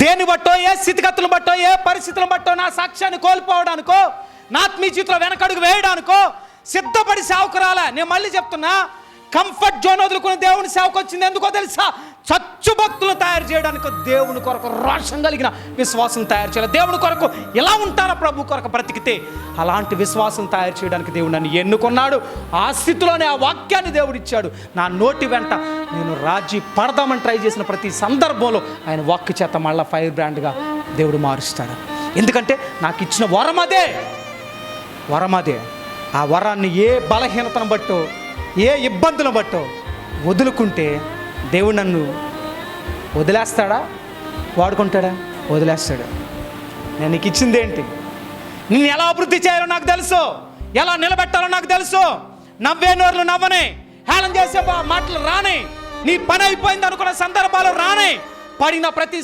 దేని బట్టో ఏ స్థితిగతులు బట్టో ఏ పరిస్థితులను బట్టో నా సాక్ష్యాన్ని కోల్పోవడానికో నా ఆత్మీయ జీవితంలో వెనకడుగు వేయడానికో సిద్ధపడి సేవకురాలా? నేను మళ్ళీ చెప్తున్నా కంఫర్ట్ జోన్ వదులుకుని దేవుని సేవకు వచ్చింది ఎందుకో తెలుసా? చచ్చు భక్తులు తయారు చేయడానికి దేవుని కొరకు రోషం కలిగిన విశ్వాసం తయారు చేయాలి. దేవుని కొరకు ఎలా ఉంటారో ప్రభు కొరకు బ్రతికితే అలాంటి విశ్వాసం తయారు చేయడానికి దేవుడు నన్ను ఎన్నుకున్నాడు. ఆ స్థితిలోనే ఆ వాక్యాన్ని దేవుడు ఇచ్చాడు. నా నోటి వెంట నేను రాజీ పడదామని ట్రై చేసిన ప్రతి సందర్భంలో ఆయన వాక్కు చేత మళ్ళీ ఫైర్ బ్రాండ్గా దేవుడు మారుస్తాడు. ఎందుకంటే నాకు ఇచ్చిన వరం అదే. వరం అదే. ఆ వరాన్ని ఏ బలహీనతను బట్టో ఏ ఇబ్బందులు బట్టో వదులుకుంటే దేవుడు నన్ను వదిలేస్తాడా? వాడుకుంటాడా? వదిలేస్తాడు. నేను నీకు ఇచ్చింది ఏంటి? నిన్ను ఎలా అభివృద్ధి చేయాలో నాకు తెలుసు. ఎలా నిలబెట్టాలో నాకు తెలుసు. నవ్వే నోర్లు నవ్వనే హేళన చేసే మాటలు రానే నీ పని అయిపోయింది అనుకున్న సందర్భాలు రానే పడిన ప్రతి